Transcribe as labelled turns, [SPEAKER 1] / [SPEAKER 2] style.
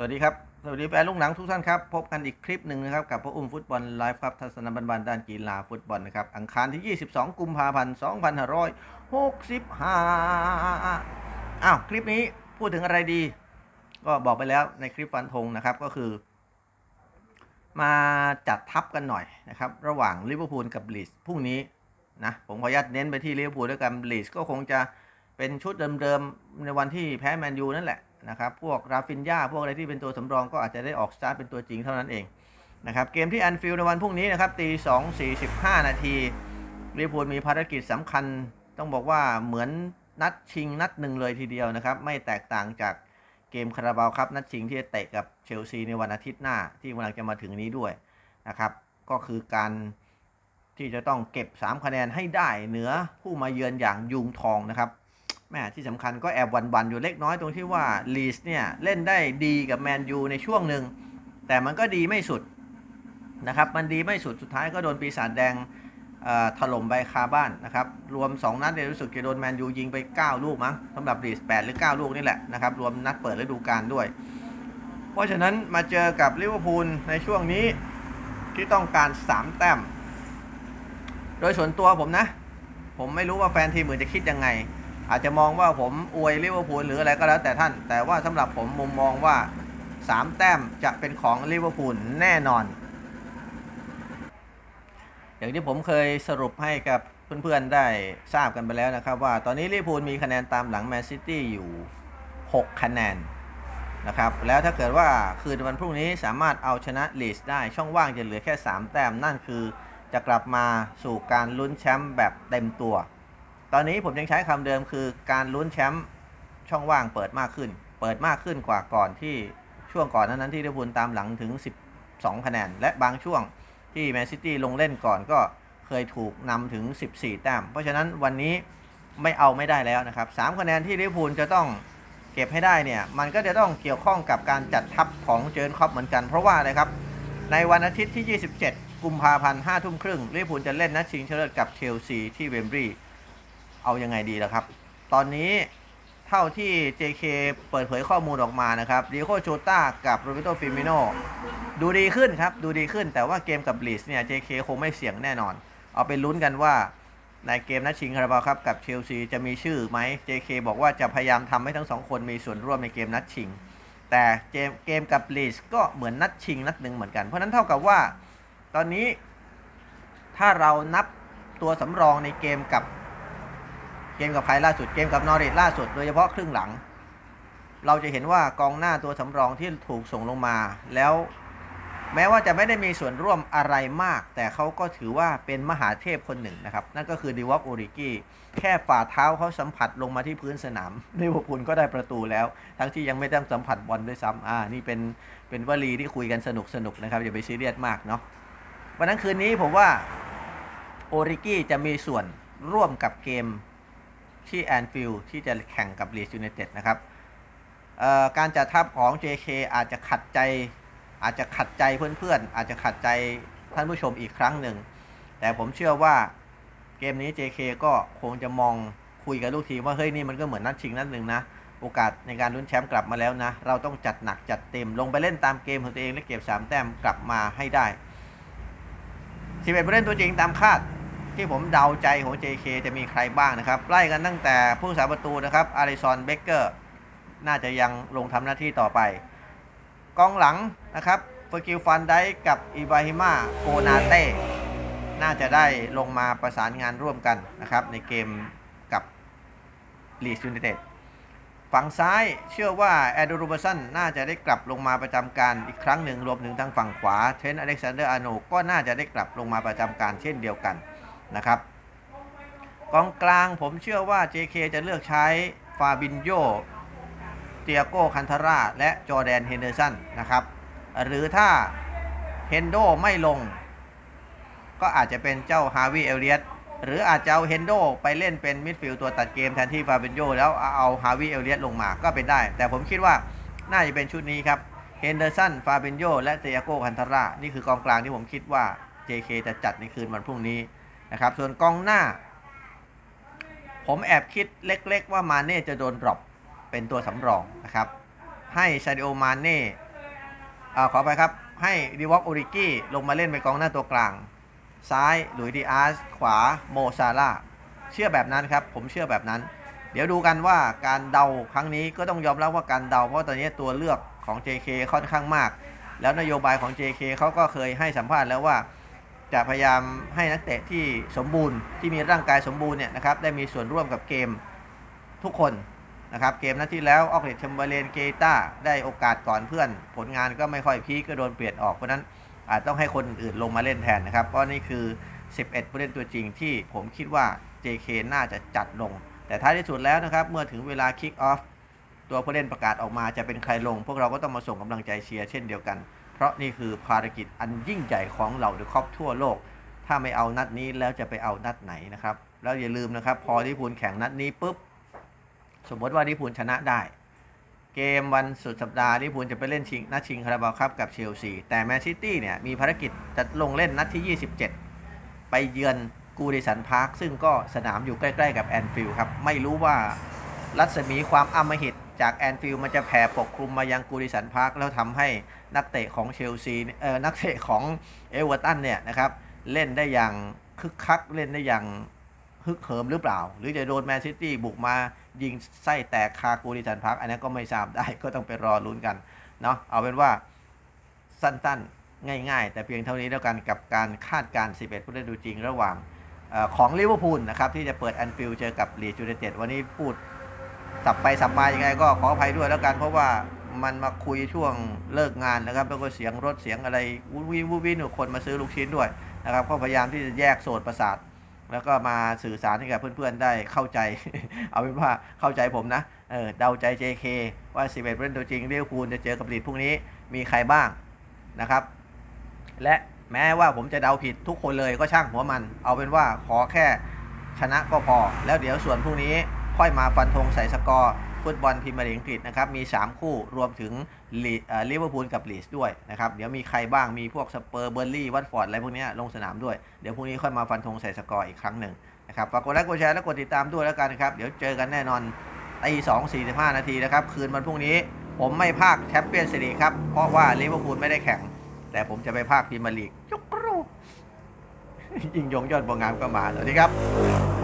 [SPEAKER 1] สวัสดีครับ สวัสดีแฟนลูกหนังทุกท่านครับ พบกันอีกคลิปหนึ่งนะครับ กับพระอุ้มฟุตบอลไลฟ์ครับ ทัศนบันบันด้านกีฬาฟุตบอลนะครับ อังคารที่ 22 กุมภาพันธ์ 2565 อ้าว คลิปนี้พูดถึงอะไรดี ก็บอกไปแล้วในคลิปฟันธงนะครับ ก็คือ มาจัดทัพกันหน่อยนะครับ ระหว่างลิเวอร์พูลกับลีส์พรุ่งนี้นะ ผมขออนุญาตเน้นไปที่ลิเวอร์พูลด้วยกันลีส์ก็คงจะเป็นชุดเดิมๆในวันที่แพ้แมนยูนั่นแหละ นะครับพวกราฟินยาพวกอะไรที่เป็นตัวสำรองก็อาจจะได้ออกสตาร์ทเป็นตัวจริงเท่านั้นเองนะครับเกมที่แอนฟิลด์ในวันพรุ่งนี้นะครับตีสองสี่สิบห้านาทีลิเวอร์พูลมีภารกิจสำคัญ ต้องบอกว่าเหมือนนัดชิงนัดหนึ่งเลยทีเดียวนะครับ ไม่แตกต่างจากเกมคาราบาวครับนัดชิงที่จะเตะกับเชลซีในวันอาทิตย์หน้าที่กำลังจะมาถึงนี้ด้วยนะครับ ก็คือการที่จะต้องเก็บ 3 คะแนนให้ได้เหนือผู้มาเยือนอย่างยุงทองนะครับ แม่ที่สำคัญก็แอบวันๆอยู่เล็กน้อยตรงที่ว่าลีสเนี่ย เล่นได้ดีกับแมนยูในช่วงหนึ่ง แต่มันก็ดีไม่สุดนะครับ มันดีไม่สุดสุดท้ายก็โดนปีศาจแดงถล่มไปคาบ้านนะครับ รวม 2 นัดเนี่ยรู้สึกจะโดนแมนยูยิงไป 9 ลูกมั้งสำหรับลีส8หรือ 9 ลูกนี่แหละนะครับ รวมนัดเปิดฤดูกาลด้วย เพราะฉะนั้นมาเจอกับลิเวอร์พูลในช่วงนี้ที่ต้องการ 3 แต้ม โดยส่วนตัวผมนะ ผมไม่รู้ว่าแฟนทีมอื่นจะคิดยังไง อาจจะมองว่าผมอวยลิเวอร์พูลหรืออะไรก็แล้วแต่ท่าน แต่ว่าสำหรับผมมุมมองว่า 3 แต้มจะเป็นของลิเวอร์พูลแน่นอน อย่างที่ผมเคยสรุปให้กับเพื่อนๆได้ทราบกันไปแล้วนะครับ ว่าตอนนี้ลิเวอร์พูลมีคะแนนตามหลังแมนซิตี้อยู่ 6 คะแนนนะครับแล้วถ้าเกิดว่าคืนวันพรุ่งนี้สามารถเอาชนะลีสได้ช่องว่างจะเหลือแค่ 3 แต้มนั่นคือจะกลับมาสู่การลุ้นแชมป์แบบเต็มตัว ตอนนี้ผมยังใช้คำเดิมคือการลุ้นแชมป์ช่องว่างเปิดมากขึ้น เปิดมากขึ้นกว่าก่อนที่ช่วงก่อนนั้นที่ลิเวอร์พูลตามหลังถึง 12 คะแนน และบางช่วงที่แมนซิตี้ลงเล่นก่อนก็เคยถูกนำถึง 14 แต้ม เพราะฉะนั้นวันนี้ไม่เอาไม่ได้แล้วนะครับ3คะแนนที่ลิเวอร์พูลจะต้องเก็บให้ได้เนี่ย มันก็จะต้องเกี่ยวข้องกับการจัดทัพของเจอร์นคล็อปเหมือนกัน เพราะว่าอะไรครับ ในวันอาทิตย์ที่ 27 กุมภาพันธ์5ทุ่มครึ่งลิเวอร์พูลจะเล่นนัดชิงชนะเลิศกับเชลซีที่เวมบรีย์ เอายังไงดีล่ะครับ ตอนนี้เท่าที่ JK เปิดเผยข้อมูลออกมานะครับดิโคโชต้ากับโรเบโตฟิมิโนดูดีขึ้นครับ ดูดีขึ้นแต่ว่าเกมกับลีสเนี่ย JK คงไม่เสี่ยงแน่นอน เอาไปลุ้นกันว่าในเกมนัดชิงคาราบาครับกับเชลซีจะมีชื่อไหม JK บอกว่าจะพยายามทำให้ทั้งสองคนมีส่วนร่วมในเกมนัดชิง แต่เกมเกมกับลีสก็เหมือนนัดชิงนัดหนึ่งเหมือนกัน เพราะนั้นเท่ากับว่าตอนนี้ถ้าเรานับตัวสำรองในเกมกับ เกมกับใครล่าสุดเกมกับนอริทล่าสุดโดยเฉพาะครึ่งหลัง เราจะเห็นว่ากองหน้าตัวสำรองที่ถูกส่งลงมา แล้วแม้ว่าจะไม่ได้มีส่วนร่วมอะไรมาก แต่เขาก็ถือว่าเป็นมหาเทพคนหนึ่งนะครับ นั่นก็คือดิวอกโอริกี้แค่ฝ่าเท้าเขาสัมผัสลงมาที่พื้นสนามลิเวอร์พูลก็ได้ประตูแล้ว ทั้งที่ยังไม่ต้องสัมผัสบอลด้วยซ้ำอ่านี่เป็นเป็นวลีที่คุยกันสนุกสนุกนะครับอย่าไปซีเรียสมากเนาะวันนั้นคืนนี้ผมว่าโอริกี้จะมีส่วนร่วมกับเกม ที่แอนฟิลด์ที่จะแข่งกับลีดยูไนเต็ดนะครับการจัดทัพของ JK อาจจะขัดใจ อาจจะขัดใจเพื่อนๆ อาจจะขัดใจท่านผู้ชมอีกครั้งหนึ่ง แต่ผมเชื่อว่าเกมนี้ JK ก็คงจะมองคุยกับลูกทีมว่า เฮ้ย นี่มันก็เหมือนนัดชิงนัดหนึ่งนะ โอกาสในการลุ้นแชมป์กลับมาแล้วนะ เราต้องจัดหนักจัดเต็มลงไปเล่นตามเกมของตัวเองและเก็บ3แต้มกลับมาให้ได้11ผู้เล่นตัวจริงตามคาด ที่ผมเดาใจของ JK จะมีใครบ้างนะครับไล่กันตั้งแต่ผู้สาประตูนะครับอาริซอนเบเกอร์น่าจะยังลงทำหน้าที่ต่อไป กองหลังนะครับเฟอร์กิลฟันได้กับอิบราฮิมาโกนาเต้น่าจะได้ลงมาประสานงานร่วมกันนะครับ ในเกมกับลีสยูไนเต็ดฝั่งซ้ายเชื่อว่าแอดูรูเบสันน่าจะได้กลับลงมาประจำการอีกครั้งหนึ่งรวมถึงทางฝั่งขวาเทนอเล็กซานเดอร์อาโนก็น่าจะได้กลับลงมาประจำการเช่นเดียวกัน นะครับกองกลางผมเชื่อว่า JK จะเลือกใช้ฟาบินโยเตียโกคันทาร่าและจอแดนเฮนเดอร์สันนะครับ หรือถ้าเฮนโดไม่ลง ก็อาจจะเป็นเจ้าฮาวิเอเลียตหรืออาจจะเอาเฮนโดไปเล่นเป็นมิดฟิลด์ตัวตัดเกมแทนที่ฟาบินโยแล้วเอาฮาวิเอเลียตลงมาก็เป็นได้ แต่ผมคิดว่าน่าจะเป็นชุดนี้ครับเฮนเดอร์สันฟาบินโยและเตียโกคันทาร่านี่คือกองกลางที่ผมคิดว่า JK จะจัดในคืนวันพรุ่งนี้ นะครับ ส่วนกองหน้า ผมแอบคิดเล็กๆว่ามาเน่จะโดนดรอปเป็นตัวสำรองนะครับ ให้ซาดิโอมาเน่ขอไปครับ ให้ดีวอกโอริกี้ลงมาเล่นเป็นกองหน้าตัวกลาง ซ้ายหลุยดีอาร์สขวาโมซาร่าเชื่อแบบนั้นครับ ผมเชื่อแบบนั้น เดี๋ยวดูกันว่าการเดาครั้งนี้ก็ต้องยอมรับว่าการเดาเพราะตอนนี้ตัวเลือกของ JK ค่อนข้างมาก แล้วนโยบายของ JK เขาก็เคยให้สัมภาษณ์แล้วว่า จะพยายามให้นักเตะที่สมบูรณ์ที่มีร่างกายสมบูรณ์เนี่ยนะครับได้มีส่วนร่วมกับเกมทุกคนนะครับเกมนัดที่แล้วออกเลตเชมเบอร์เลนเกต้าได้โอกาสก่อนเพื่อน ผลงานก็ไม่ค่อยพีก็โดนเปลี่ยนออกเพราะฉะนั้นอาจต้องให้คนอื่นลงมาเล่นแทนนะครับเพราะนี่คือ 11 ผู้เล่นตัวจริงที่ผมคิดว่า JK น่าจะจัดลง แต่ท้ายที่สุดแล้วนะครับ เมื่อถึงเวลาคิกออฟตัวผู้เล่นประกาศออกมาจะเป็นใครลง พวกเราก็ต้องมาส่งกำลังใจเชียร์เช่นเดียวกัน เพราะนี่คือภารกิจอันยิ่งใหญ่ของเหล่าเดอะคอปทั่วโลก ถ้าไม่เอานัดนี้แล้วจะไปเอานัดไหนนะครับ แล้วอย่าลืมนะครับ พอลิเวอร์พูลแข่งนัดนี้ปุ๊บ สมมติว่าลิเวอร์พูลชนะได้ เกมวันสุดสัปดาห์ลิพูลจะไปเล่นชิงนัดชิงคาราบาวครับกับเชลซี แต่แมนซิตี้เนี่ยมีภารกิจจะลงเล่นนัดที่ 27 ไปเยือนกูดิสันพาร์คซึ่งก็สนามอยู่ใกล้ ๆ กับแอนฟิลด์ครับ ไม่รู้ว่ารัศมีความอมหิต จากแอนฟิลด์มันจะแผ่ปกคลุมมายังกูดิสันพาร์คแล้วทำให้นักเตะของเชลซีเอ่อนักเตะของเอเวอร์ตันเนี่ยนะครับเล่นได้อย่างคึกคักเล่นได้อย่างฮึกเหิมหรือเปล่า หรือจะโดนแมนซิตี้บุกมายิงไส้แตกคากูดิสันพาร์คอันนั้นก็ไม่ทราบได้ก็ต้องไปรอลุ้นกันเนาะเอาเป็นว่าสั้นๆ ง่ายๆ แต่เพียงเท่านี้แล้วกันกับการคาดการณ์11 ผู้เล่นตัวจริงระหว่างออของลิเวอร์พูลนะครับที่จะเปิดแอนฟิลด์เจอกับลีดยูไนเต็ดวันนี้พูด สับไปสับมายังไงก็ขออภัยด้วยแล้วกัน เพราะว่ามันมาคุยช่วงเลิกงานนะครับ แล้วก็เสียงรถเสียงอะไรวุ้นวิวุ้นวิหนูคนมาซื้อลูกชิ้นด้วยนะครับ ก็พยายามที่จะแยกโซนประสาท แล้วก็มาสื่อสารให้กับเพื่อนๆได้เข้าใจ เอาเป็นว่าเข้าใจผมนะเออเดาใจ JK ว่า 11เล่นตัวจริงเวอร์พูลจะเจอกับลีดพรุ่งนี้มีใครบ้างนะครับ และแม้ว่าผมจะเดาผิดทุกคนเลยก็ช่างหัวมัน เอาเป็นว่าขอแค่ชนะก็พอ แล้วเดี๋ยวส่วนพรุ่งนี้ ค่อยมาฟันธงใส่สกอร์ฟุตบอลพรีเมียร์ลีกอังกฤษนะครับมี 3 คู่รวมถึงลิเวอร์พูลกับลีสด้วยนะครับเดี๋ยวมีใครบ้างมีพวกสเปอร์เบอร์ลี่วัตฟอร์ดอะไรพวกนี้ลงสนามด้วยเดี๋ยวพรุ่งนี้ค่อยมาฟันธงใส่สกอร์อีกครั้งหนึ่งนะครับฝากกดไลค์กดแชร์และกดติดตามด้วยแล้วกันนะครับเดี๋ยวเจอกันแน่นอนตีสองสี่สิบห้านาทีนะครับคืนวันพรุ่งนี้ผมไม่พากแชมเปี้ยนส์ลีกครับเพราะว่าลิเวอร์พูลไม่ได้แข่ง แต่ผมจะไปภาคพรีเมียร์ลีกจุกรูยิงยงยอดบวงงามก็มาสวัสดีครับ